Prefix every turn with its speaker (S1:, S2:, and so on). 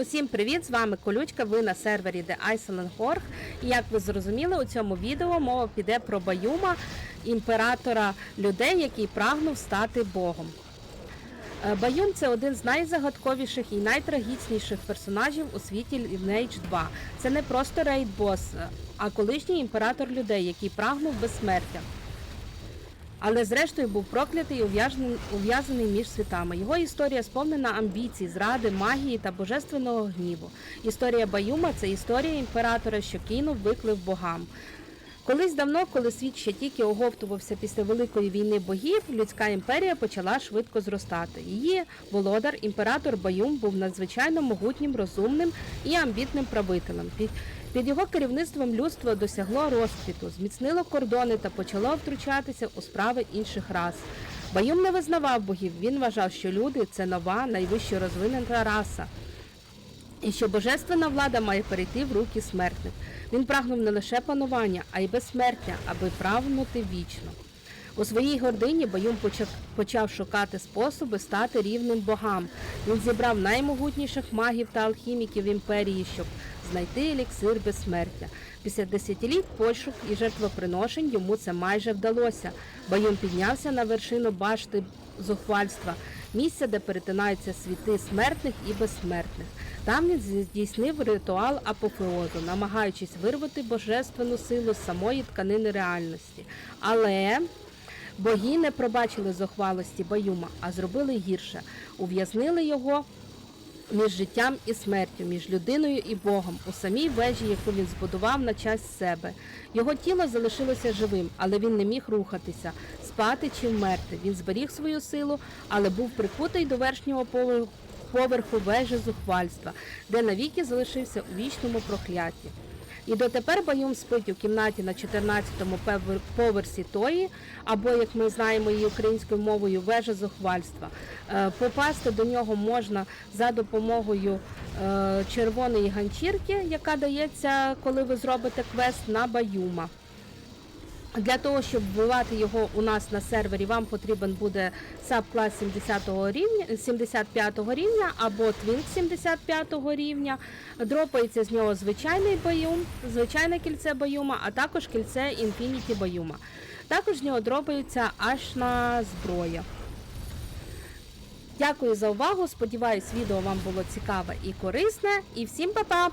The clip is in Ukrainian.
S1: Усім привіт! З вами Колючка. Ви на сервері The Iceland Org. І як ви зрозуміли, у цьому відео мова піде про Баюма, імператора людей, який прагнув стати Богом. Е, Баюм це один з найзагадковіших і найтрагічніших персонажів у світі Lineage 2. Це не просто рейд-бос, а колишній імператор людей, який прагнув безсмертя. Але зрештою був проклятий і ув'язаний між світами. Його історія сповнена амбіцій, зради, магії та божественного гніву. Історія Баюма це історія імператора, що кинув виклик богам. Колись давно, коли світ ще тільки оговтувався після великої війни богів, людська імперія почала швидко зростати. Її володар, імператор Баюм, був надзвичайно могутнім, розумним і амбітним правителем. Під, його керівництвом людство досягло розквіту, зміцнило кордони та почало втручатися у справи інших рас. Баюм не визнавав богів. Він вважав, що люди це нова, найвище розвинена раса. І що божественна влада має перейти в руки смертних. Він прагнув не лише панування, а й безсмертя, аби правнути вічно. У своїй гордині Баюм почав шукати способи стати рівним богам. Він зібрав наймогутніших магів та алхіміків імперії, щоб знайти еліксир безсмертя. Після десятиліть пошук і жертвоприношень йому це майже вдалося. Баюм піднявся на вершину башти зухвальства, місця, де перетинаються світи смертних і безсмертних. Там він здійснив ритуал апофеозу, намагаючись вирвати божественну силу з самої тканини реальності. Але боги не пробачили зухвалості Баюма, а зробили гірше. Ув'язнили його між життям і смертю, між людиною і Богом, у самій вежі, яку він збудував на час себе. Його тіло залишилося живим, але він не міг рухатися, спати чи вмерти. Він зберіг свою силу, але був прикутий до верхнього поверху вежі зухвальства, де навіки залишився у вічному прокляті. І дотепер Баюм спить у кімнаті на 14-му поверсі тої, або, як ми знаємо її українською мовою, вежа зухвальства. Е, Попасти до нього можна за допомогою е, червоної ганчірки, яка дається, коли ви зробите квест на Баюма. Для того, щоб вбивати його у нас на сервері, вам потрібен буде саб-клас 70 рівня, 75 рівня або твінк 75 рівня. Дропається з нього звичайний баюм, звичайне кільце баюма, а також кільце інфініті баюма. Також з нього дропається аж на зброя. Дякую за увагу. Сподіваюсь, відео вам було цікаве і корисне. І всім па-па!